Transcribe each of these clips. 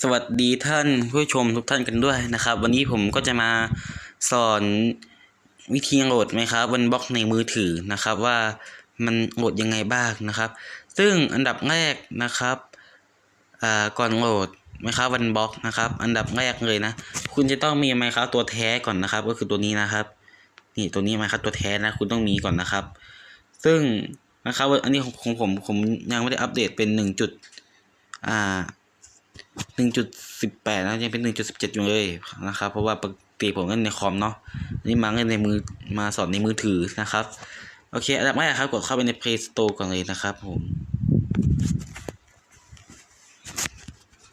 สวัสดีท่านผู้ชมทุกท่านกันด้วยนะครับ วันนี้ผมก็จะมาสอนวิธีโหลดไหมครับบนบล็อกในมือถือนะครับ ว่ามันโหลดยังไงบ้างนะครับ ซึ่งอันดับแรกนะครับอ่าก่อนโหลดไหมครับวันบล็อกนะครับ อันดับแรกเลยนะ คุณจะต้องมีไหมครับตัวแท้ก่อนนะครับ ก็คือตัวนี้นะครับ นี่ตัวนี้ไหมครับตัวแท้นะคุณต้องมีก่อนนะครับ ซึ่งนะครับอันนี้ของของผมผมยังไม่ได้อัปเดตเป็นหนึ่งจุดอ่า หนึ่งจุดสิบแปดนะยังเป็นหนึ่งจุดสิบเจ็ดอยู่เลยนะครับ เพราะว่าปกติผมเล่นในคอมเนาะนี่มาเล่นในมือมาสอนในมือถือนะครับ โอเคอันดับแรกครับกดเข้าไปใน Play Store ก่อนเลยนะครับผม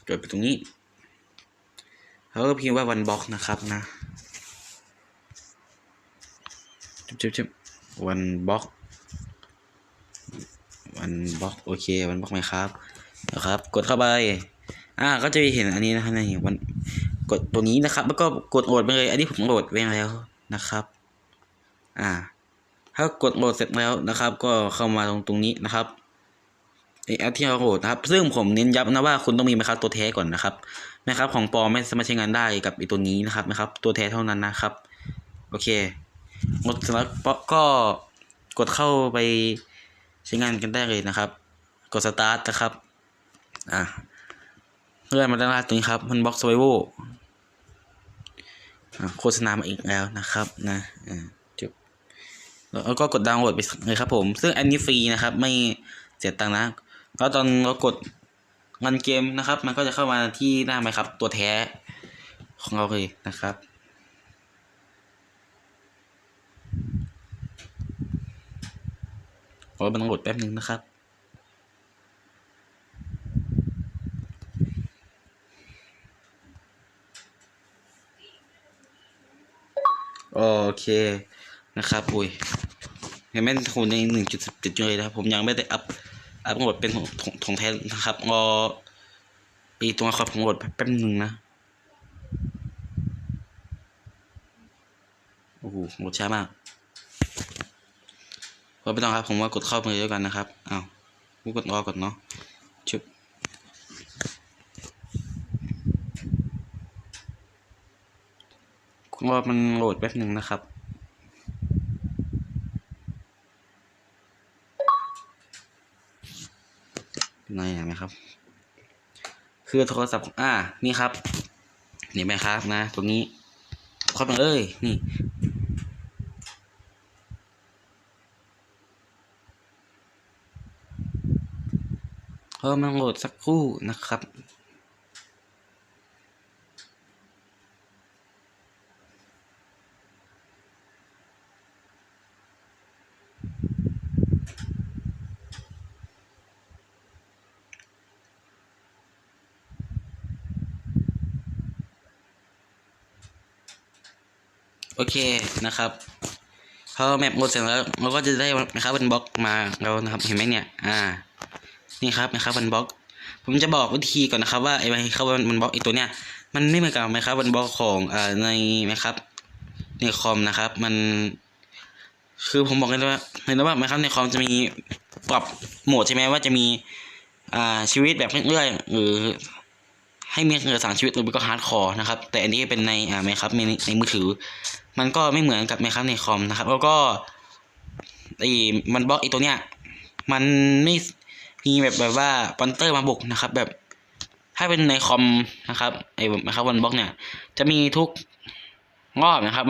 กดไปตรงนี้แล้วก็พิมพ์ว่า one box นะครับนะจุ๊บจุ๊บจุ๊บ one box one box โอเค one box ไหมครับนะครับ กดเข้าไป อ่าก็จะเห็นอันนี้นะครับในวันกดตัวนี้นะครับ แล้วก็กดโหลดไปเลย อันนี้ผมโหลดไว้แล้วนะครับ อ่า ถ้ากดโหลดเสร็จแล้วนะครับ ก็เข้ามาตรงตรงนี้นะครับไอแอปที่เราโหลดนะครับ ซึ่งผมเน้นย้ำนะว่าคุณต้องมีนะครับตัวแท้ก่อนนะครับนะครับของปลอมไม่สามารถใช้งานได้กับไอตัวนี้นะครับนะครับตัวแท้เท่านั้นนะครับ โอเคหมดแล้วก็กดเข้าไปใช้งานกันได้เลยนะครับ กดสตาร์ทนะครับ อ่า เลื่อนมาด้านล่างตรงนี้ครับมันบล็อกซ์ไวโวโฆษณามาอีกแล้วนะครับนะอ่าจบแล้วก็กดดาวน์โหลดไปเลยครับผม ซึ่งอันนี้ฟรีนะครับ ไม่เสียตังค์นะ แล้วตอนเรากดเงินเกมนะครับ มันก็จะเข้ามาที่หน้าไหมครับ ตัวแท้ของเราเลยนะครับขอมันโหลดแป๊บนึงนะครับ โอเคนะครับอุ้ยเห็นไหมคูณในหนึ่งจุดสิบเจ็ดเลยนะครับผมยังไม่ได้อัพอัพโหลดเป็นของของแท้นะครับรออีตัวละครของโหลดแป๊บนึงนะโอ้โหโหลดช้ามากพอไม่ต้องครับผมว่ากดเข้าไปเลยแล้วยกันนะครับอ้าวกูกดรอก่อนเนาะชุบ รอมันโหลดแป๊บหนึ่งนะครับเป็นไงไหมครับ คือโทรศัพท์อ่า นี่ครับ นี่ไหมครับนะ ตรงนี้เข้าไปเลยนี่เพิ่มมันโหลดสักครู่นะครับ โอเคนะครับพอแมปหมดเสร็จแล้วเราก็จะได้นะครับเป็นบล็อกมาแล้วนะครับเห็นไหมเนี่ย อ่า นี่ครับนะครับเป็นบล็อก ผมจะบอกวิธีก่อนนะครับว่าไอ้ไมครับมันบล็อกไอ้ตัวเนี้ยมันไม่เหมือนกับไหมครับมันบล็อกของอ่าในไหมครับในคอมนะครับ มัน คือผมบอกเลยว่าเห็นแล้วว่าไหมครับในคอมจะมีปรับโหมดใช่ไหมว่าจะมีอ่าชีวิตแบบเรื่อยๆหรือ ให้มีเหลือสามชีวิตหรือก็ฮาร์ดคอร์นะครับ แต่อันนี้เป็นในอ่าไหมครับในในมือถือ มันก็ไม่เหมือนกับไหมครับในคอมนะครับ แล้วก็ไอ้มันบล็อกไอ้ตัวเนี้ยมันไม่มีแบบแบบว่าปอนเตอร์มาบุกนะครับ แบบถ้าเป็นในคอมนะครับไอ้นะครับวันบล็อกเนี่ยจะมีทุกรอบนะครับ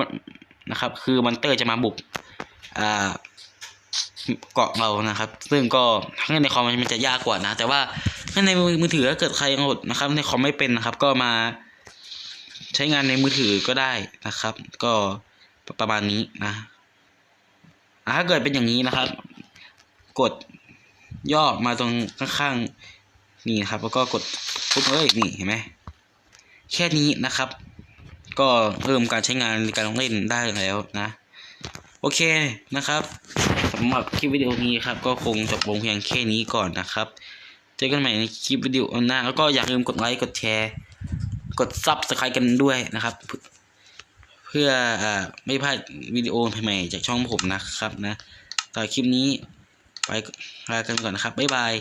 นะครับ คือมอนเตอร์จะมาบุกอ่า เกาะเรานะครับ ซึ่งก็ถ้าในคอมมันจะยากกว่านะ แต่ว่าถ้าในมือถือถ้าเกิดใครโหลดนะครับ ในคอมไม่เป็นนะครับ ก็มา ใช้งานในมือถือก็ได้นะครับ ก็ประมาณนี้นะถ้าเกิดเป็นอย่างนี้นะครับ กดย่อมาตรงข้างๆนี่นครับ แล้วก็กดปุ๊บเอ้ยนี่เห็นไหมแค่นี้นะครับ ก็เริ่มการใช้งานในการลงเล่นได้แล้วนะ โอเคนะครับสำหรับคลิปวิดีโอนี้ครับก็คงจบลงเพียงแค่นี้ก่อนนะครับ เจอกันใหม่ในคลิปวิดีโอหน้าแล้วก็อย่าลืมกดไลค์กดแชร์ กดซับสไครต์กันด้วยนะครับ เพื่ออไม่พลาดวิดีโอใหม่ๆจากช่องผมนะครับนะต่อคลิปนี้ไปลากันก่อนนะครับบ๊ายบาย